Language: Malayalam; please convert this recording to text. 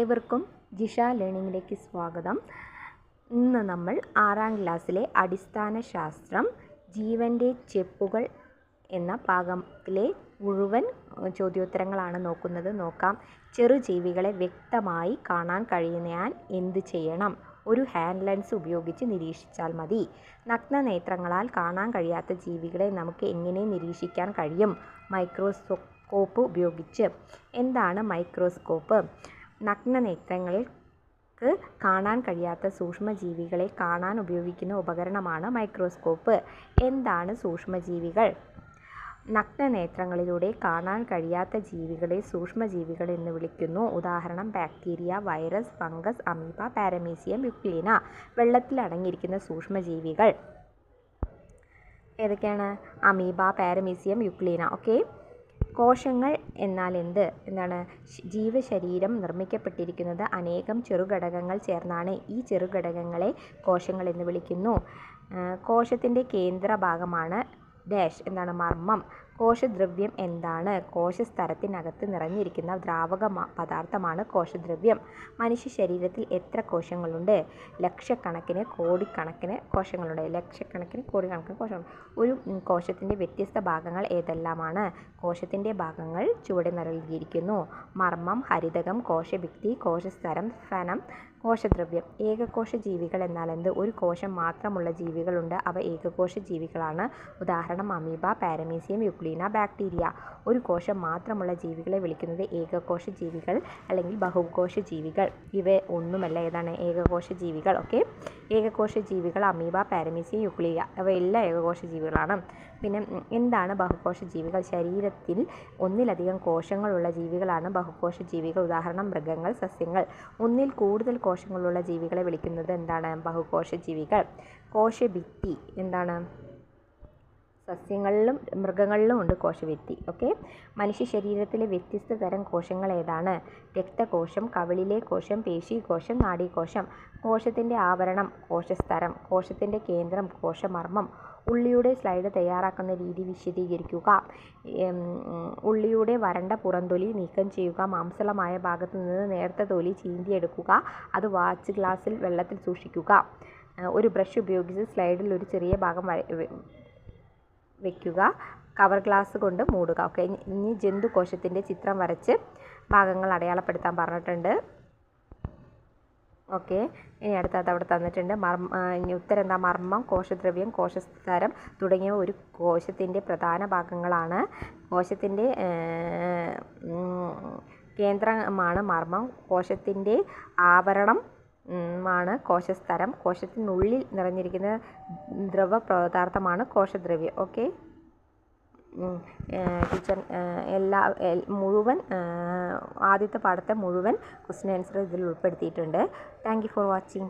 ഏവർക്കും ജിഷ ലേണിങ്ങിലേക്ക് സ്വാഗതം. ഇന്ന് നമ്മൾ ആറാം ക്ലാസ്സിലെ അടിസ്ഥാന ശാസ്ത്രം ജീവന്റെ ചെപ്പുകൾ എന്ന ഭാഗത്തിലെ മുഴുവൻ ചോദ്യോത്തരങ്ങളാണ് നോക്കുന്നത്. നോക്കാം. ചെറുജീവികളെ വ്യക്തമായി കാണാൻ കഴിയുന്നയാൻ എന്ത് ചെയ്യണം? ഒരു ഹാൻഡ് ലെൻസ് ഉപയോഗിച്ച് നിരീക്ഷിച്ചാൽ മതി. നഗ്നനേത്രങ്ങളാൽ കാണാൻ കഴിയാത്ത ജീവികളെ നമുക്ക് എങ്ങനെ നിരീക്ഷിക്കാൻ കഴിയും? മൈക്രോസ്കോപ്പ് ഉപയോഗിച്ച്. എന്താണ് മൈക്രോസ്കോപ്പ്? നഗ്നനേത്രങ്ങൾക്ക് കാണാൻ കഴിയാത്ത സൂക്ഷ്മജീവികളെ കാണാൻ ഉപയോഗിക്കുന്ന ഉപകരണമാണ് മൈക്രോസ്കോപ്പ്. എന്താണ് സൂക്ഷ്മജീവികൾ? നഗ്നനേത്രങ്ങളിലൂടെ കാണാൻ കഴിയാത്ത ജീവികളെ സൂക്ഷ്മജീവികൾ എന്ന് വിളിക്കുന്നു. ഉദാഹരണം bacteria virus fungus amoeba paramecium euglena. വെള്ളത്തിൽ അടങ്ങിയിരിക്കുന്ന സൂക്ഷ്മജീവികൾ ഏതൊക്കെയാണ്? Amoeba paramecium euglena. ഓക്കെ. കോശങ്ങൾ എന്നാൽ എന്ത്? എന്താണ്? ജീവശരീരം നിർമ്മിക്കപ്പെട്ടിരിക്കുന്നത് അനേകം ചെറുഘടകങ്ങൾ ചേർന്നാണ് ഈ ചെറുഘടകങ്ങളെ കോശങ്ങൾ എന്ന് വിളിക്കുന്നു. കോശത്തിന്റെ കേന്ദ്ര ഭാഗമാണ് ഡാഷ് എന്താണ് മർമ്മം? കോശദ്രവ്യം എന്താണ്? കോശസ്തരത്തിനകത്ത് നിറഞ്ഞിരിക്കുന്ന ദ്രാവക പദാർത്ഥമാണ് കോശദ്രവ്യം. മനുഷ്യ ശരീരത്തിൽ എത്ര കോശങ്ങളുണ്ട്? ലക്ഷക്കണക്കിന് കോടിക്കണക്കിന് കോശങ്ങളുണ്ട്. ലക്ഷക്കണക്കിന് കോടിക്കണക്കിന് കോശങ്ങൾ. ഒരു കോശത്തിന്റെ വ്യത്യസ്ത ഭാഗങ്ങൾ ഏതെല്ലാമാണ്? കോശത്തിന്റെ ഭാഗങ്ങൾ ചുവടെ നൽകിയിരിക്കുന്നു മർമ്മം ഹരിതകം കോശഭിത്തി കോശസ്തരം ഫനം കോശദ്രവ്യം. ഏകകോശ ജീവികൾ എന്നാൽ എന്ത്? ഒരു കോശം മാത്രമുള്ള ജീവികളുണ്ട്. അവ ഏകകോശ ജീവികളാണ് ഉദാഹരണം അമീബ പാരമീസിയം യുക്ലീന ബാക്ടീരിയ. ഒരു കോശം മാത്രമുള്ള ജീവികളെ വിളിക്കുന്നത് ഏകകോശ ജീവികൾ അല്ലെങ്കിൽ ബഹുകോശ ജീവികൾ ഇവ ഒന്നുമല്ല. ഏതാണ്? ഏകകോശ ജീവികൾ ഓക്കെ? ഏകകോശ ജീവികൾ അമീബ പാരമീസിയം യുക്ലീയ അവ എല്ലാ ഏകകോശ ജീവികളാണ് പിന്നെ എന്താണ് ബഹുകോശ ജീവികൾ ശരീരത്തിൽ ഒന്നിലധികം കോശങ്ങളുള്ള ജീവികളാണ് ബഹുകോശ ജീവികൾ ഉദാഹരണം മൃഗങ്ങൾ സസ്യങ്ങൾ. ഒന്നിൽ കൂടുതൽ കോശങ്ങളുള്ള ജീവികളെ വിളിക്കുന്നത് എന്താണ്? ബഹുകോശ ജീവികൾ കോശഭിത്തി എന്താണ്? സസ്യങ്ങളിലും മൃഗങ്ങളിലും ഉണ്ട് കോശഭിത്തി. ഓക്കെ? മനുഷ്യ ശരീരത്തിലെ വ്യത്യസ്ത തരം കോശങ്ങൾ ഏതാണ്? രക്തകോശം കവിളിലെ കോശം പേശീകോശം നാഡീകോശം. കോശത്തിന്റെ ആവരണം കോശസ്തരം കോശത്തിന്റെ കേന്ദ്രം കോശമർമ്മം. ഉള്ളിയുടെ സ്ലൈഡ് തയ്യാറാക്കുന്ന രീതി വിശദീകരിക്കുക. ഉള്ളിയുടെ വരണ്ട പുറംതൊലി നീക്കം ചെയ്യുക. മാംസളമായ ഭാഗത്തു നിന്ന് നേർത്ത തൊലി ചീന്തിയെടുക്കുക. അത് വാച്ച് ഗ്ലാസ്സിൽ വെള്ളത്തിൽ സൂക്ഷിക്കുക. ഒരു ബ്രഷ് ഉപയോഗിച്ച് സ്ലൈഡിൽ ഒരു ചെറിയ ഭാഗം വയ്ക്കുക കവർ ഗ്ലാസ് കൊണ്ട് മൂടുക. ഓക്കെ ഇനി ജന്തുകോശത്തിന്റെ ചിത്രം വരച്ച് ഭാഗങ്ങൾ അടയാളപ്പെടുത്താൻ പറഞ്ഞിട്ടുണ്ട്. ഓക്കെ. ഇനി അടുത്തത് അവിടെ തന്നിട്ടുണ്ട് മർമ്മ ഇനി ഉത്തരം എന്താ? മർമ്മം കോശദ്രവ്യം കോശസ്തരം തുടങ്ങിയവ ഒരു കോശത്തിന്റെ പ്രധാന ഭാഗങ്ങളാണ്. കോശത്തിന്റെ കേന്ദ്രമാണ് മർമ്മം. കോശത്തിന്റെ ആവരണം ആണ് കോശസ്ഥരം കോശത്തിനുള്ളിൽ നിറഞ്ഞിരിക്കുന്ന ദ്രവ പദാർത്ഥമാണ് കോശദ്രവ്യം. ഓക്കെ. ടീച്ചർ എല്ലാ മുഴുവൻ ആദ്യത്തെ പാഠത്തെ മുഴുവൻ ക്വസ്റ്റ്യൻ ആൻസർ ഇതിൽ ഉൾപ്പെടുത്തിയിട്ടുണ്ട്. Thank you for watching